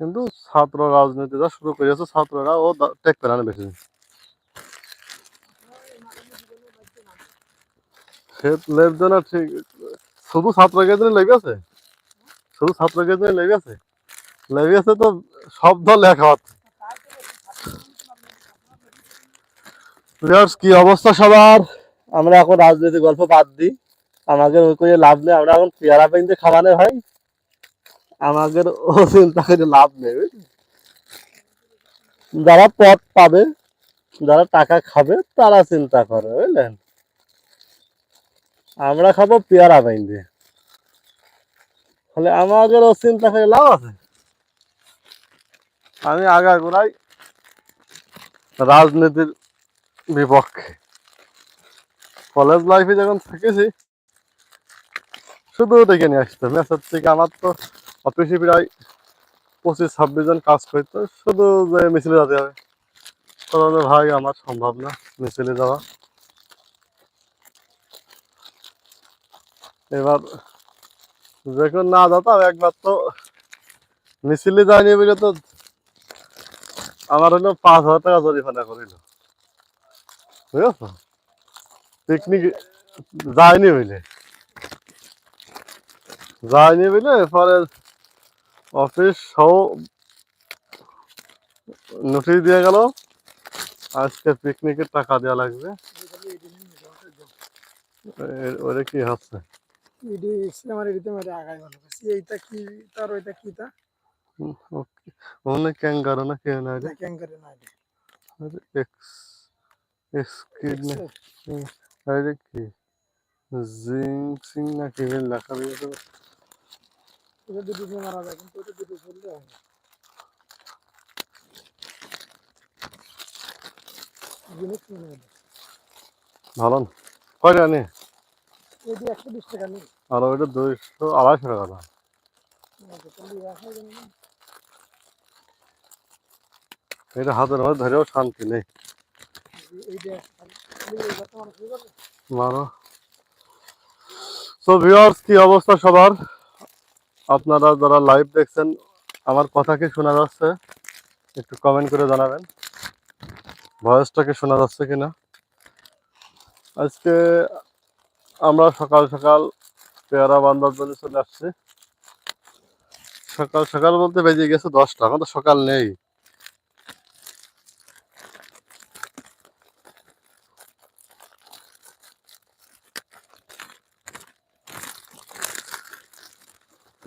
কিন্তু ছাত্র রাজনীতিটা শুরু করেছে, ছাত্ররা ও দা- টেকবে না বেশি। সে না ঠিক, শুধু ছাত্রকে জন্য লেগে আছে? শুধু ছাত্রকে জন্য লেগে আছে? লেগে আছে তো সব দল লেখা হচ্ছে কি অবস্থা সবার? আমরা এখন রাজনীতি গল্প বাদ দিই। আমাদের ওই লাভ নেই, আমরা এখন পেয়ারা পেনতে খাওয়ানো হয় আমাদের ও চিন্তা করে লাভ বুঝলি? যারা পদ পাবে, যারা টাকা খাবে, তারা চিন্তা করে বুঝলেন আমরা খাব পেয়ারা বাইন্দে তাহলে আমাদের ও চিন্তা করে লাভ আছে? আমি আগা গোড়াই রাজনীতির বিপক্ষে। কলেজ লাইফে যখন থেকেছি, শুধু ডেকে নিয়ে আসতো মেসের থেকে আমার তো অফিসে প্রায় পঁচিশ, ছাব্বিশ জন কাজ করতো, শুধু যে মিছিলে যেতে হবে। তখন ভাই, আমার সম্ভব না মিছিলে যাওয়া। এবার যখন না যেতাম, একবার তো মিছিলে যায়নি বলে তো আমার হলো পাঁচ হাজার টাকা জরিমানা করিল। বুঝেছ? পিকনিক যায়নি বুঝলে যায়নি বুঝলে পরে অফিস সহ নোটিশ দিয়ে গেল। আজকে পিকনিকের টাকা দেওয়া লাগবে। ওরে কি হচ্ছে? ইডি আমার এডিতে মেরে আগাই ভালো এইটা কি তার ওইটা কি তা অনেক ক্যাঙ্গারো না কেন না এটা? এক্স এক্স কিড না আরে কি? জিং সিং না কি লেখা রয়েছে এটা দুটো দিয়ে মারা যায় কিন্তু ওটা দুটো হয় জিনিস মনে হলো ভালো না? কয়টা নে এটি একশো বিশ টাকা নেই আর ওইটা দুইশো আড়াইশো টাকা দাম। তাহলে রাখা যাবে না এটা হাতের মধ্যে ধরেও শান্তি নেই? মারো। সো ভিউয়ার্স কি অবস্থা সবার? আপনারা যারা লাইভ দেখছেন, আমার কথা কি শোনা যাচ্ছে, একটু কমেন্ট করে জানাবেন। ভয়েসটাকে শোনা যাচ্ছে কিনা? আজকে আমরা সকাল সকাল পেয়ারা বান্ধার জন্য চলে আসছি। সকাল সকাল বলতে বেজে গেছে দশটা এখন তো সকাল নেই।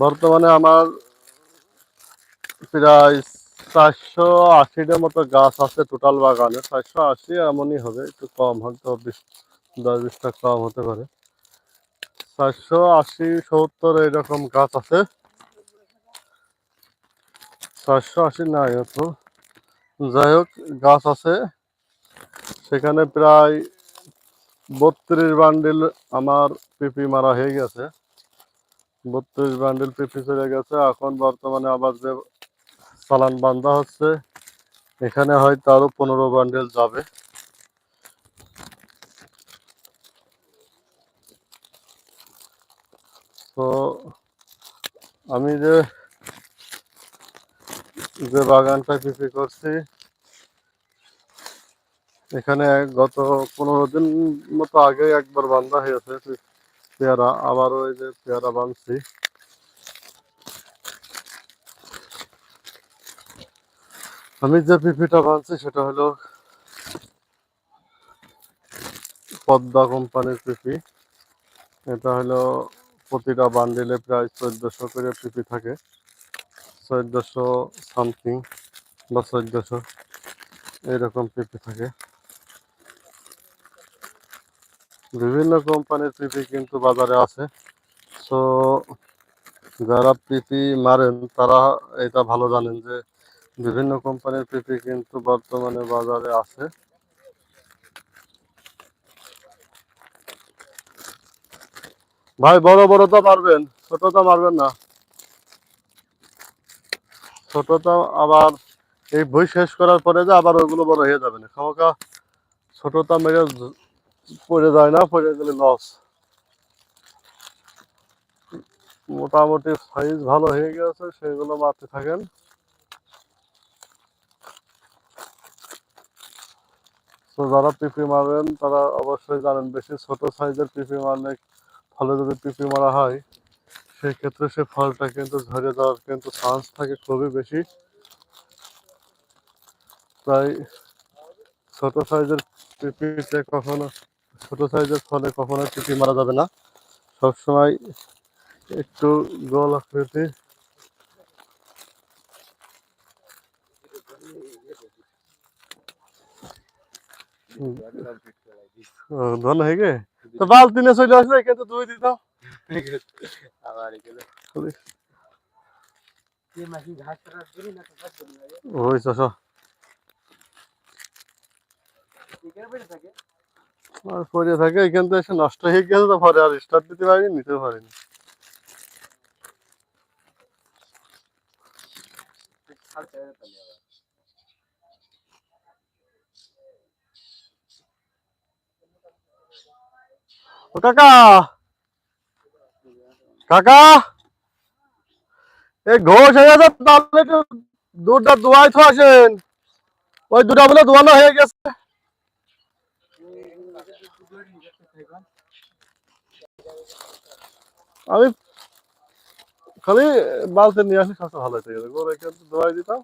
বর্তমানে আমার প্রায় চারশো আশিটার মতো গাছ আছে টোটাল বাগানে। চারশো আশি এমনই হবে, একটু কম হয়তো বিশ দশ বিশটা কম হতে পারে। চারশো আশি, সত্তর এরকম গাছ আছে। চারশো আশি নাই হতো যাই হোক, গাছ আছে। সেখানে প্রায় বত্রিশ বান্ডিল আমার পিপি মারা হয়ে গেছে। বত্রিশ বান্ডিল পিপি চলে গেছে। এখন বর্তমানে আবার যে চালান বান্ধা হচ্ছে, এখানে হয়তো আরও পনেরো বান্ডেল যাবে। তো আমি যে যে বাগানটা পিপি করছি, এখানে গত পনেরো দিন মতো আগে একবার বান্ধা হয়েছে। পেয়ারা আবার ওই যে পেয়ারা বাঁধছি আমি যে পিপিটা বানছি সেটা হলো পদ্মা কোম্পানির পিপি। এটা হলো প্রতিটা বান্ডিলে প্রায় চোদ্দশো করে পিপি থাকে। চোদ্দশো সামথিং বা চোদ্দশো এইরকম পিপি থাকে। বিভিন্ন কোম্পানির পিপি কিন্তু বাজারে আছে। সো যারা পিপি মারেন, তারা এটা ভালো জানেন যে, বিভিন্ন কোম্পানির পিপি কিন্তু বর্তমানে বাজারে আছে। ভাই, বড় বড় তো মারবেন, ছোট তো মারবেন না। ছোট তো আবার এই বই শেষ করার পরে যে আবার ওইগুলো বড় হয়ে যাবে না। খামাকা ছোটটা মেরে পড়ে যায় না, পড়ে গেলে লস মোটামুটি সাইজ ভালো হয়ে গেছে সেগুলো মারতে থাকেন। তো যারা পিপি মারেন, তারা অবশ্যই জানেন, বেশি ছোট সাইজের পিপি মারলে ফলে যদি পিপি মারা হয় সেই ক্ষেত্রে সে ফলটা কিন্তু ঝরে যাওয়ার কিন্তু চান্স থাকে খুবই বেশি। তাই ছোট সাইজের পিপিতে কখনো ছোট সাইজের ফলে কখনো পিপি মারা যাবে না। সবসময় একটু গোল আকৃতি। ধন হয়ে গে? তো বালতি নিয়ে চলে আসলে কিন্তু দুই দিতাম আবার এগুলো। খালি এই মাসি ঘাস কাটার জন্য না তো ঘাস জন্য লাগে ওই থাকে। আর পড়ে থাকে, এখান এসে নষ্ট হয়ে গেছে তো পরে আর স্টার্ট দিতে পারিনি নিতে পারিনি। কাকা! কাকা! এই ঘোষ হয়ে গেছে, তাহলে দুধটা দোয়াই তো ওই দুটা বলে দোয়ানো হয়ে গেছে। আমি খালি বালতি নিয়ে আসলে সবচেয়ে ভালো গেছে গোরে কিন্তু দোয়াই দিতাম।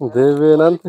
দেবেন আনতে।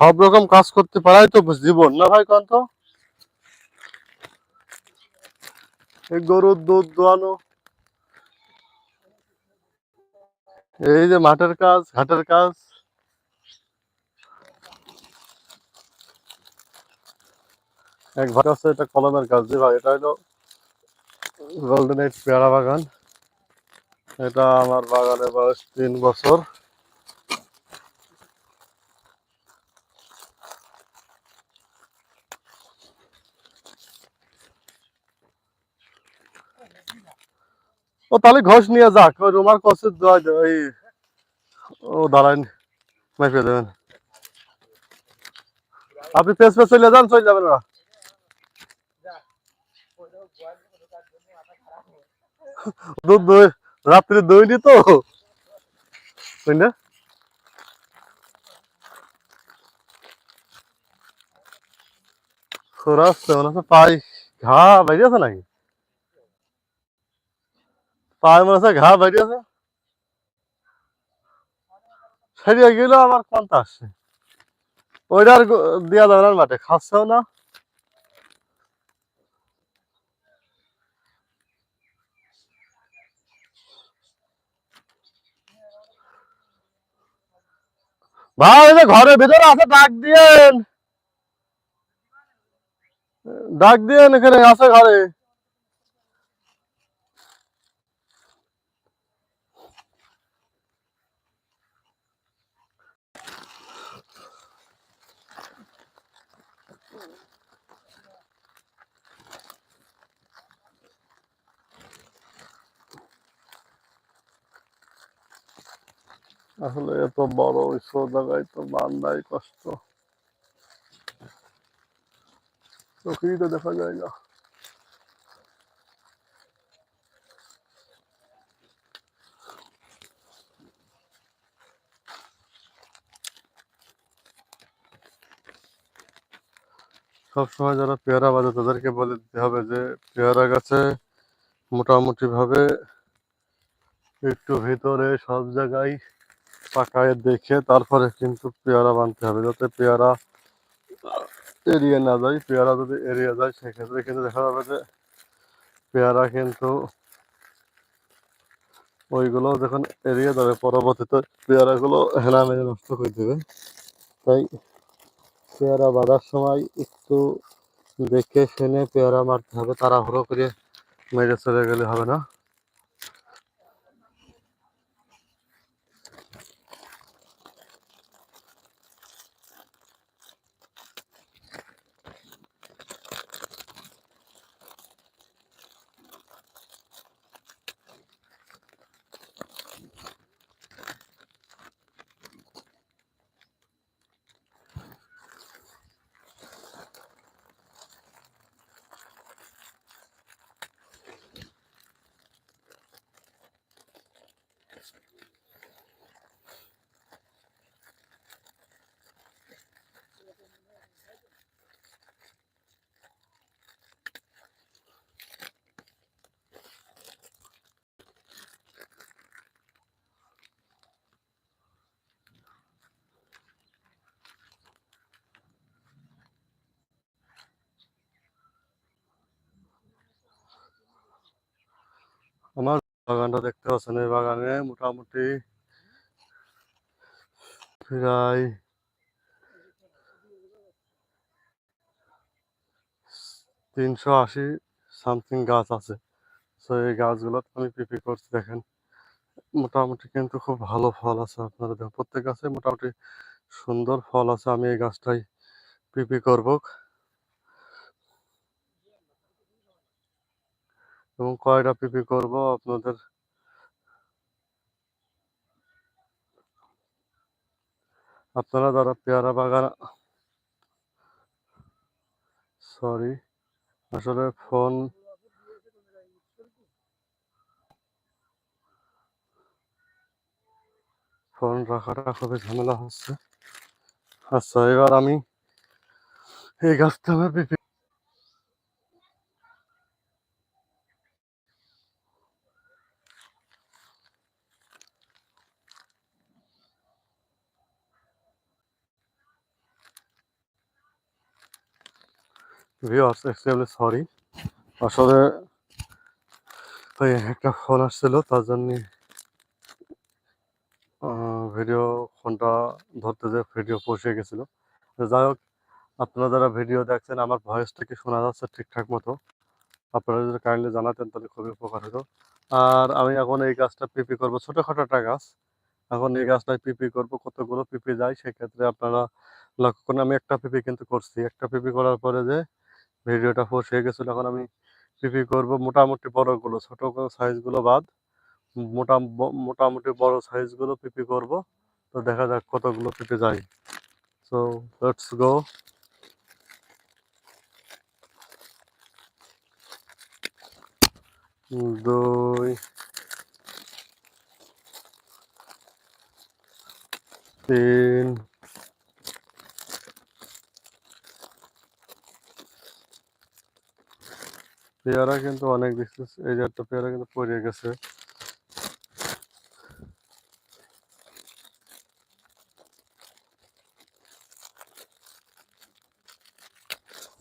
সব রকম কাজ করতে পারাই তো জীবন, না ভাই কন্ত? এই গরুর দুধ দোয়ানো। এই যে মাঠের কাজ, ঘাটের কাজ। এক ভাগ আছে, এটা কলমের কাজ যে ভাই, এটা হলো গোল্ডেন এইট পেয়ারা বাগান। এটা আমার বাগানের বয়স তিন বছর। ও, তাহলে ঘষ নিয়ে যাক। ওই রুমার কষে ওই, ও, দাঁড়ান মেপে দেবেন। আপনি পেস পেস চলে যান, চলে যাবেন ওরা। দই, রাত্রে দই নি তো। হচ্ছে পাই। ঘা বেরিয়েছে নাকি? পায়ে মনে হচ্ছে ঘা বেরিয়েছে। সেরিয়ে গেল আমার কোনটা আসছে। ওইটা আর দেয়া যাবে না মাঠে, খাচ্ছেও না। ভাই ঘরের ভিতরে আছে, ডাক দিয়েন। ডাক দিয়েন এখানে, আছে ঘরে। আসলে এত বড় উঁচু জায়গায় তো বান্দাই কষ্ট। চোখেই তো দেখা যায় না। সবসময় যারা পেয়ারা বাজে তাদেরকে বলে দিতে হবে যে, পেয়ারা গাছে মোটামুটি ভাবে একটু ভিতরে সব জায়গায় পাকায় দেখে তারপরে কিন্তু পেয়ারা বানতে হবে। যাতে পেয়ারা এড়িয়ে না যায়, পেয়ারা যদি এড়িয়ে যায়, সেক্ষেত্রে কিন্তু দেখা যাবে যে পেয়ারা কিন্তু ওইগুলো যখন এড়িয়ে যাবে, পরবর্তীতে পেয়ারাগুলো হেনা মেরে নষ্ট করে দেবে। তাই পেয়ারা বাঁধার সময় একটু দেখে শুনে পেয়ারা মারতে হবে, তাড়াহুড়ো করে মেরে চলে গেলে হবে না। আমার বাগানটা দেখতে পাচ্ছেন, এই বাগানে মোটামুটি প্রায় তিনশো আশি সামথিং গাছ আছে। তো এই গাছগুলো আমি পিপি করছি, দেখেন। মোটামুটি কিন্তু খুব ভালো ফল আছে আপনারা দেখেন প্রত্যেক গাছে মোটামুটি সুন্দর ফল আছে, আমি এই গাছটাই পিপি করব। এবং কয়টা পিপি করব আপনাদের। আপনারা যারা পেয়ারা বাগান সরি আসলে ফোন ফোন রাখাটা খুবই ঝামেলা হচ্ছে। আচ্ছা এবার আমি এই গাছটা আমার ভিউয়ার্স এক্সট্রিমলি সরি আসলে ওই একটা ফোন আসছিল, তার জন্য ভিডিও ফোনটা ধরতে যে ভিডিও পৌঁছে গেছিল। যাই হোক, আপনারা যারা ভিডিও দেখছেন, আমার ভয়েসটা কি শোনা যাচ্ছে ঠিকঠাক মতো? আপনারা যদি কাইন্ডলি জানাতেন, তাহলে খুবই উপকার হতো। আর আমি এখন এই গাছটা পিপি করব, ছোটোখাটো একটা গাছ এখন এই গাছটায় পিপি করব, কতগুলো পিপি যায়, সেক্ষেত্রে আপনারা লক্ষ্য করুন, আমি একটা পিপি কিন্তু করছি। একটা পিপি করার পরে যে ভিডিওটা হয়ে গেছিল, এখন আমি পিপি করব। মোটামুটি বড়গুলো ছোটো সাইজগুলো বাদ। মোটা, মোটামুটি বড় সাইজগুলো পিপি করব। তো দেখা যাক কতগুলো পিপি যায়। সো লেটস গো দুই, তিন পেয়ারা কিন্তু অনেক দেখছি এই যে একটা পেয়ারা কিন্তু পড়ে গেছে।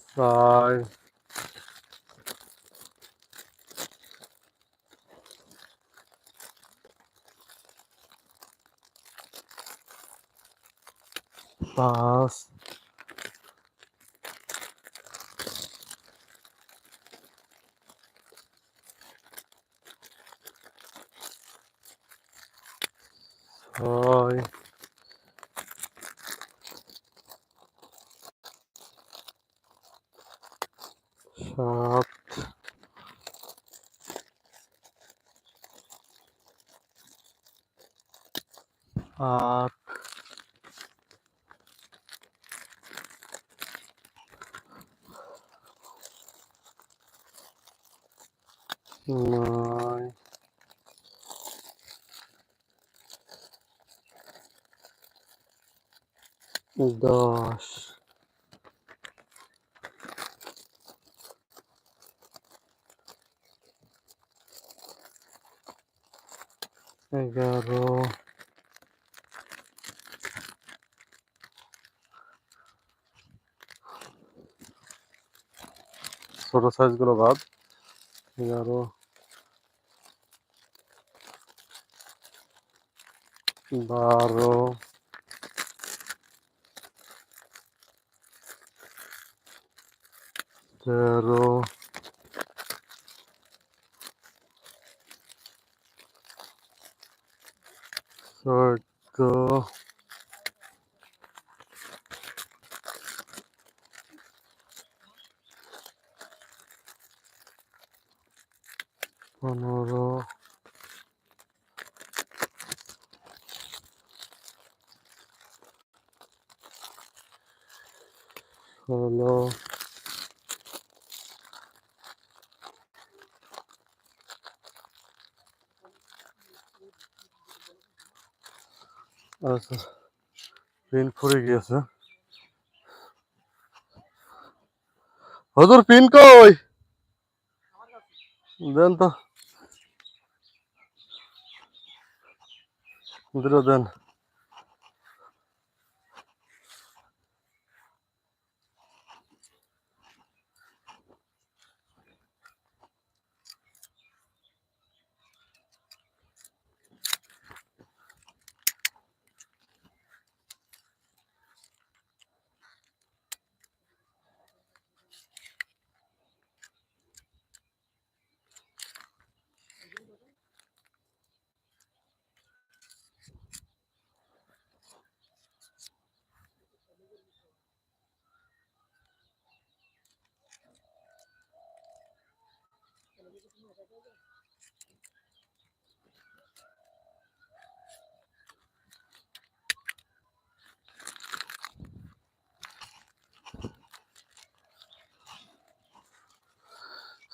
প্রায় পাঁচ ছয় সাত আট দশ এগারো ছোট সাইজগুলো বাদ এগারো বারো। তেরো চোদ্দ পনেরো ষোলো আচ্ছা পিন ফুরে গিয়েছে। হজুর পিন কই? দেন তো। দেন।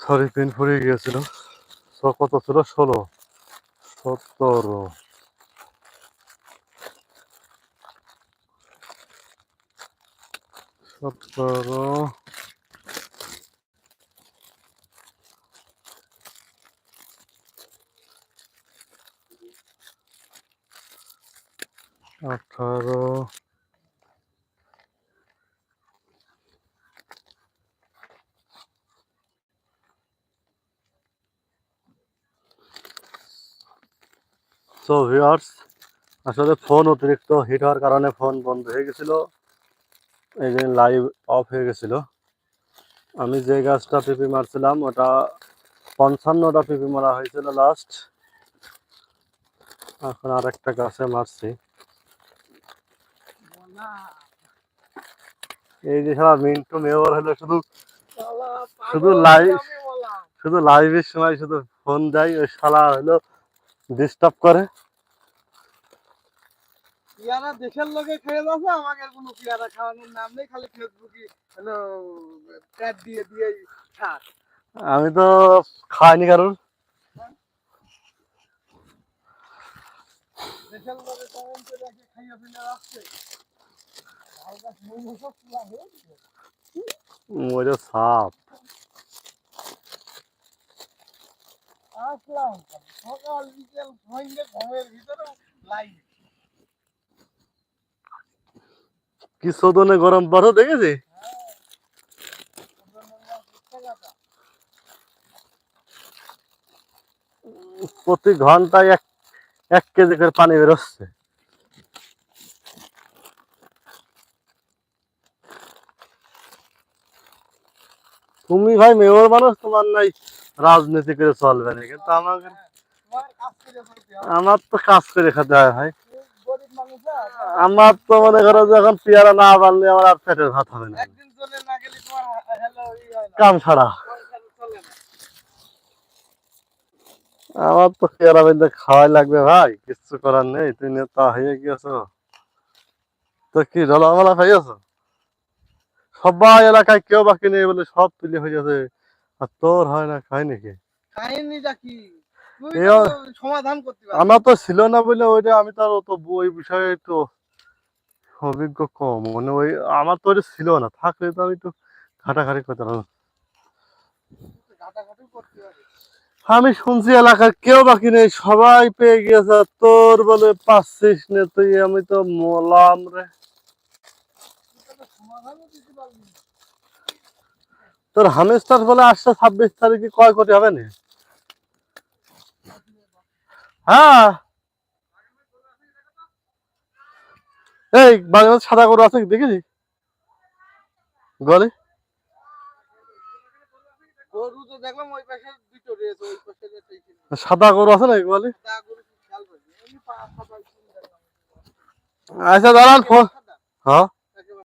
সরি পিন পড়ে গিয়েছিল। কত ছিল? ষোলো। সতেরো। সতেরো। আঠারো। সো ভিউয়ার্স আসলে ফোন অতিরিক্ত হিট হওয়ার কারণে ফোন বন্ধ হয়ে গেছিল। এই জন্য লাইভ অফ হয়ে গেছিল। আমি যে গাছটা পিপি মারছিলাম ওটা পঞ্চান্নটা পিপি মারা হয়েছিল লাস্ট এখন আর একটা গাছে মারছি। এই যে সারা মিন্টু মেয়র হলো শুধু শুধু লাইভ শুধু লাইভের সময় শুধু ফোন দেয় ওই শালা হলো ডিস্টার্ব করে। পেয়ারা দেশের লোকে খেয়ে যাচ্ছে আমাকে কোনো পেয়ারা খাওয়ানোর নাম নেই খালি ফেসবুকে ট্যাগ দিয়ে দিয়ে আমি তো খাইনি কারণ দেশের লোকে কমেন্টে খাইয়ে ফেলে আসছে ওইটা সাপ। কি সদনে গরম পাঠো দেখেছি? প্রতি ঘন্টায় এক এক কেজি করে পানি বেরোচ্ছে। তুমি ভাই মেয়র মানুষ, তোমার নাই রাজনীতি করে চলবে না কিন্তু আমাকে আমার তো কাজ করে খেতে হয় ভাই। হ্যাঁ? আমার তো মনে করো যে এখন পেয়ারা না বানলে আমার আর পেটের ভাত হবে না। হয় কাম ছাড়া। আমার তো পেয়ারা বেঁধে খাওয়াই লাগবে ভাই কিচ্ছু করার নেই তুই নেতা হয়ে গিয়েছো। তো কি ঢলামালা পাইয়াছো সবাই এলাকায় কেউ বাকি নেই বলে সব তুলে হয়ে যাচ্ছে আর তোর হয় না খাই নাকি? কাহিনীটা কি? তো সমাধান করতে আমার তো ছিল না বলে ওইটা আমি তার অত ওই বিষয়ে একটু অভিজ্ঞ কম। মানে ওই আমার তো ওইটা ছিল না। থাকলে তো আমি একটু ঘাটাঘাটি করতাম। আমি শুনছি এলাকার কেউ বাকি নেই। সবাই পেয়ে গিয়েছে আর তোর বলে পাচ্ছিস না তুই। আমি তো মলাম রে। সমাধানও দিতে পারবি। না। তোর হামেস্টার বলে আসছে ছাব্বিশ তারিখে কয় কোটি হবে না হ্যাঁ এই বাংলাদেশ সাদা গরু আছে দেখেছি গলে। সাদা গরু আছে না গলে। আচ্ছা দাঁড়ান ফোন? হ্যাঁ